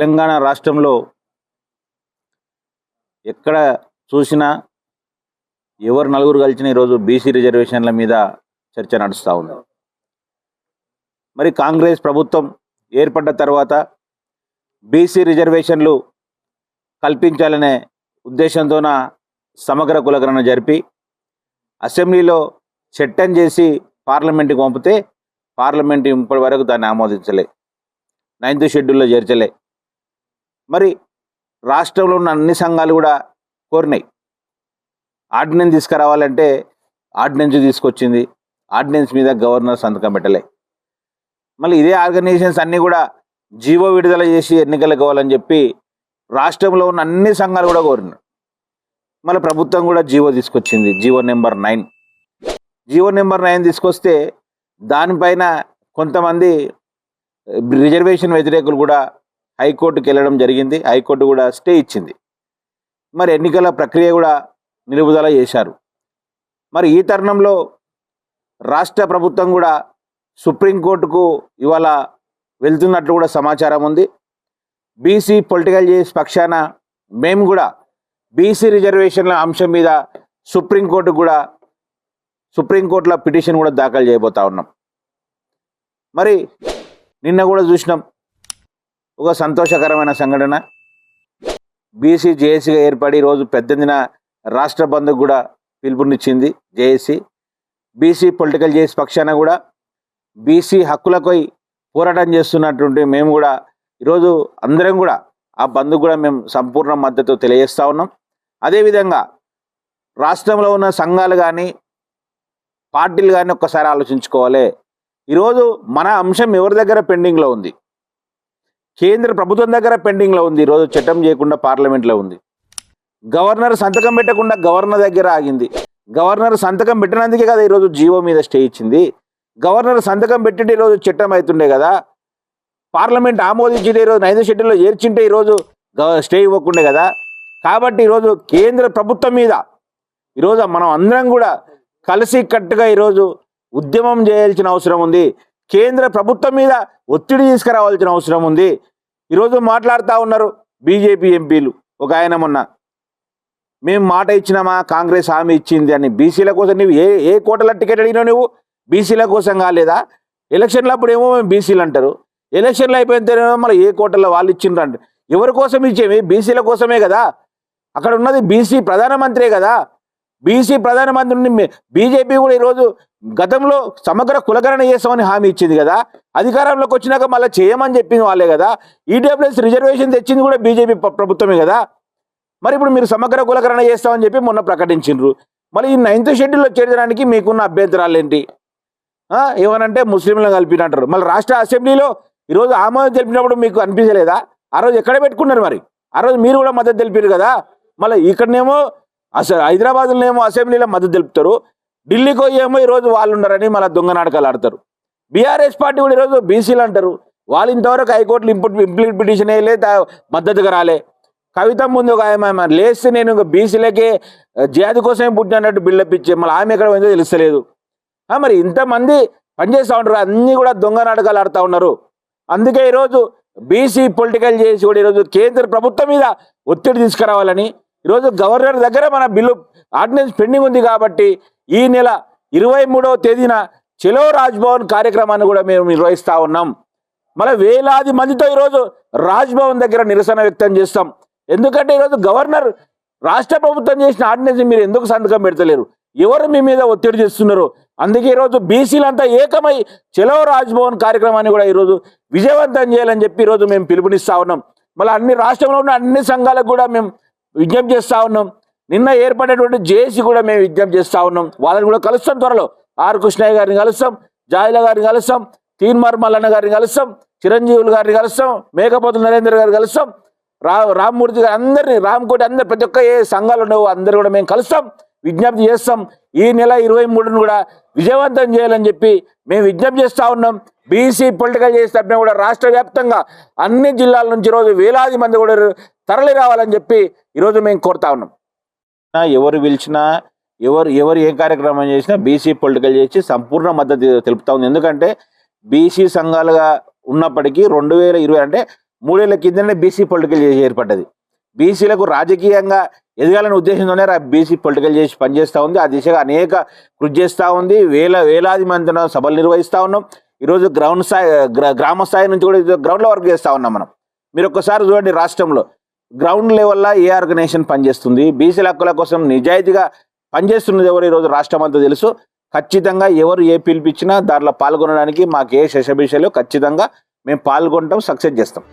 తెలంగాణ రాష్ట్రంలో ఎక్కడ చూసినా ఎవరు నలుగురు కలిసిన ఈరోజు బీసీ రిజర్వేషన్ల మీద చర్చ నడుస్తూ ఉంది. మరి కాంగ్రెస్ ప్రభుత్వం ఏర్పడ్డ తర్వాత బీసీ రిజర్వేషన్లు కల్పించాలనే ఉద్దేశంతోన సమగ్ర కులగణన జరిపి అసెంబ్లీలో చట్టం చేసి పార్లమెంట్కి పంపితే పార్లమెంట్ ఇప్పటి వరకు దాన్ని ఆమోదించలే. నైన్త్ షెడ్యూల్లో చేర్చలే. మరి రాష్ట్రంలో ఉన్న అన్ని సంఘాలు కూడా కోరినాయి. ఆర్డినెన్స్ తీసుకురావాలంటే ఆర్డినెన్స్ తీసుకొచ్చింది. ఆర్డినెన్స్ మీద గవర్నర్ సంతకం పెట్టలే. మళ్ళీ ఇదే ఆర్గనైజేషన్స్ అన్నీ కూడా జీవో విడుదల చేసి ఎన్నికలు కావాలని చెప్పి రాష్ట్రంలో ఉన్న అన్ని సంఘాలు కూడా కోరినారు మళ్ళీ ప్రభుత్వం కూడా జీవో తీసుకొచ్చింది. G O number nine. G O number nine తీసుకొస్తే దానిపైన కొంతమంది రిజర్వేషన్ వ్యతిరేకులు కూడా హైకోర్టుకి వెళ్ళడం జరిగింది. హైకోర్టు కూడా స్టే ఇచ్చింది. మరి ఎన్నికల ప్రక్రియ కూడా నిలుపుదల చేశారు. మరి ఈ తరుణంలో రాష్ట్ర ప్రభుత్వం కూడా సుప్రీంకోర్టుకు ఇవాళ వెళ్తున్నట్లు కూడా సమాచారం ఉంది. బీసీ పొలిటికల్ చేసి పక్షాన మేము కూడా బీసీ రిజర్వేషన్ల అంశం మీద సుప్రీంకోర్టు కూడా సుప్రీంకోర్టులో పిటిషన్ కూడా దాఖలు చేయబోతా ఉన్నాం. మరి నిన్న కూడా చూసినాం ఒక సంతోషకరమైన సంఘటన. బీసీ జేఏసీగా ఏర్పడి రోజు పెద్దదిన రాష్ట్ర బంధుకు కూడా పిలుపునిచ్చింది జేఏసీ. బీసీ పొలిటికల్ జేఏసీ పక్షాన కూడా బీసీ హక్కులకై పోరాటం చేస్తున్నటువంటి మేము కూడా ఈరోజు అందరం కూడా ఆ బంధుకు కూడా మేము సంపూర్ణ మద్దతు తెలియజేస్తూ ఉన్నాం. అదేవిధంగా రాష్ట్రంలో ఉన్న సంఘాలు కానీ పార్టీలు కానీ ఒక్కసారి ఆలోచించుకోవాలి. ఈరోజు మన అంశం ఎవరి దగ్గర పెండింగ్లో ఉంది? కేంద్ర ప్రభుత్వం దగ్గర పెండింగ్లో ఉంది. ఈరోజు చట్టం చేయకుండా పార్లమెంట్లో ఉంది. గవర్నర్ సంతకం పెట్టకుండా గవర్నర్ దగ్గర ఆగింది. గవర్నర్ సంతకం పెట్టినందుకే కదా ఈరోజు జీవో మీద స్టే ఇచ్చింది. గవర్నర్ సంతకం పెట్టింటే ఈరోజు చట్టం అవుతుండే కదా. పార్లమెంట్ ఆమోదించింటే ఈరోజు నైన్త్ షెడ్యూల్లో చేర్చింటే ఈరోజు గవ- స్టే ఇవ్వకుండే కదా. కాబట్టి ఈరోజు కేంద్ర ప్రభుత్వం మీద ఈరోజు మనం అందరం కూడా కలిసి కట్టుగా ఈరోజు ఉద్యమం చేయాల్సిన అవసరం ఉంది. కేంద్ర ప్రభుత్వం మీద ఒత్తిడి తీసుకురావాల్సిన అవసరం ఉంది. ఈరోజు మాట్లాడుతూ ఉన్నారు బీజేపీ ఎంపీలు. ఒక ఆయన మొన్న మేము మాట ఇచ్చినామా? కాంగ్రెస్ హామీ ఇచ్చింది అని. బీసీల కోసం నువ్వు ఏ ఏ కోటల టికెట్ అడిగినావు నువ్వు బీసీల కోసం కాలేదా? ఎలక్షన్లు అప్పుడు ఏమో మేము బీసీలు అంటారు. ఎలక్షన్లు అయిపోయిన తర్వాత మళ్ళీ ఏ కోటల్లో వాళ్ళు ఇచ్చిండ్రు అంటే ఎవరి కోసం ఇచ్చేవి? బీసీల కోసమే కదా. అక్కడ ఉన్నది బీసీ ప్రధానమంత్రే కదా. బీసీ ప్రధానమంత్రిని బీజేపీ కూడా ఈరోజు గతంలో సమగ్ర కులగణన చేస్తామని హామీ ఇచ్చింది కదా అధికారంలోకి వచ్చినాక మళ్ళీ చేయమని చెప్పింది వాళ్ళే కదా ఈడబ్ల్యూఎస్ రిజర్వేషన్ తెచ్చింది కూడా బీజేపీ ప్రభుత్వమే కదా. మరి ఇప్పుడు మీరు సమగ్ర కులకరణ చేస్తామని చెప్పి మొన్న ప్రకటించిండ్రు. మరి ఈ నైన్త్ షెడ్యూల్లో చేర్చడానికి మీకున్న అభ్యంతరాలు ఏంటి? ఏమనంటే ముస్లింలను కలిపినట్టారు మళ్ళీ రాష్ట్ర అసెంబ్లీలో ఈరోజు ఆమోదం తెలిపినప్పుడు మీకు అనిపించలేదా? ఆ రోజు ఎక్కడ పెట్టుకున్నారు మరి? ఆ రోజు మీరు కూడా మద్దతు తెలిపారు కదా. మళ్ళీ ఇక్కడనేమో అసలు హైదరాబాద్లోనేమో అసెంబ్లీలో మద్దతు తెలుపుతారు. ఢిల్లీకి ఏమో ఈరోజు వాళ్ళు ఉండరని మళ్ళీ దొంగ నాటకాలు ఆడతారు. బీఆర్ఎస్ పార్టీ కూడా ఈరోజు బీసీలు అంటారు. వాళ్ళు ఇంతవరకు హైకోర్టులు ఇంపుట్ ఇంప్లిట్ పిటిషన్ వేయలే మద్దతుగా రాలే. కవిత ముందు ఒక ఆమె లేస్తే నేను ఇంకా బీసీలకే జాతి కోసమే పుట్టినట్టు బిల్డప్ ఇచ్చే మళ్ళీ ఆమె ఎక్కడ పోయిందో తెలుస్తలేదు. మరి ఇంతమంది పనిచేస్తూ ఉంటారు అన్నీ కూడా దొంగ నాటకాలు ఆడుతూ ఉన్నారు. అందుకే ఈరోజు బీసీ పొలిటికల్ చేసి కూడా ఈరోజు కేంద్ర ప్రభుత్వం మీద ఒత్తిడి తీసుకురావాలని ఈరోజు గవర్నర్ దగ్గర మన బిల్లు ఆర్డినెన్స్ పెండింగ్ ఉంది కాబట్టి ఈ నెల ఇరవై మూడవ తేదీన చెలో రాజ్భవన్ కార్యక్రమాన్ని కూడా మేము నిర్వహిస్తూ ఉన్నాం. మళ్ళీ వేలాది మందితో ఈరోజు రాజ్భవన్ దగ్గర నిరసన వ్యక్తం చేస్తాం. ఎందుకంటే ఈరోజు గవర్నర్ రాష్ట్ర ప్రభుత్వం చేసిన ఆర్డినెన్స్ మీరు ఎందుకు సంతకం పెడతలేరు? ఎవరు మీ మీద ఒత్తిడి చేస్తున్నారు? అందుకే ఈరోజు బీసీలంతా ఏకమై చెలో రాజ్భవన్ కార్యక్రమాన్ని కూడా ఈరోజు విజయవంతం చేయాలని చెప్పి ఈరోజు మేము పిలుపునిస్తా ఉన్నాం. మళ్ళీ అన్ని రాష్ట్రంలో ఉన్న అన్ని సంఘాలకు కూడా మేము విజ్ఞప్తి చేస్తూ ఉన్నాం. నిన్న ఏర్పడినటువంటి జేఏసీ కూడా మేము విజ్ఞప్తి చేస్తా ఉన్నాం. వాళ్ళని కూడా కలుస్తాం త్వరలో. ఆర్ కృష్ణయ్య గారిని కలుస్తాం జాయిల గారిని కలుస్తాం తీన్మార్ మల్లన్న గారిని కలుస్తాం చిరంజీవులు గారిని కలుస్తాం మేకపోతుల నరేంద్ర గారిని కలుస్తాం రా రామ్మూర్తి గారు అందరినీ రామ్కోటి అందరు ప్రతి ఒక్క ఏ సంఘాలు ఉండవు అందరు కూడా మేము కలుస్తాం విజ్ఞప్తి చేస్తాం. ఈ నెల ఇరవై మూడును కూడా విజయవంతం చేయాలని చెప్పి మేము విజ్ఞప్తి చేస్తూ ఉన్నాం. బీసీ పొలిటికల్ చేసి కూడా రాష్ట్ర వ్యాప్తంగా అన్ని జిల్లాల నుంచి ఈరోజు వేలాది మంది కూడా తరలి రావాలని చెప్పి ఈరోజు మేము కోరుతా ఉన్నాం. ఎవరు పిలిచినా ఎవరు ఎవరు ఏ కార్యక్రమం చేసినా బీసీ పొలిటికల్ చేసి సంపూర్ణ మద్దతు తెలుపుతా ఉంది. ఎందుకంటే బీసీ సంఘాలుగా ఉన్నప్పటికీ రెండు వేల ఇరవై అంటే మూడేళ్ళ కిందనే బీసీ పొలిటికల్ చేసి ఏర్పడ్డది. బీసీలకు రాజకీయంగా ఎదగాలనే ఉద్దేశంతోనే బీసీ పొలిటికల్ చేసి పనిచేస్తూ ఉంది. ఆ దిశగా అనేక కృషి చేస్తూ ఉంది. వేల వేలాది మందిన సభలు నిర్వహిస్తూ ఉన్నాం. ఈరోజు గ్రౌండ్ స్థాయి గ్రామ స్థాయి నుంచి కూడా గ్రౌండ్లో వర్క్ చేస్తూ ఉన్నాం మనం. మీరు ఒక్కసారి చూడండి రాష్ట్రంలో గ్రౌండ్ లెవెల్లో ఏ ఆర్గనైజేషన్ పనిచేస్తుంది? బీసీల హక్కుల కోసం నిజాయితీగా పనిచేస్తున్నది ఎవరు ఈరోజు రాష్ట్రం అంతా తెలుసు. ఖచ్చితంగా ఎవరు ఏ పిలిపించినా దాంట్లో పాల్గొనడానికి మాకు ఏ శశభిషలు ఖచ్చితంగా మేము పాల్గొంటాం సక్సెస్ చేస్తాం.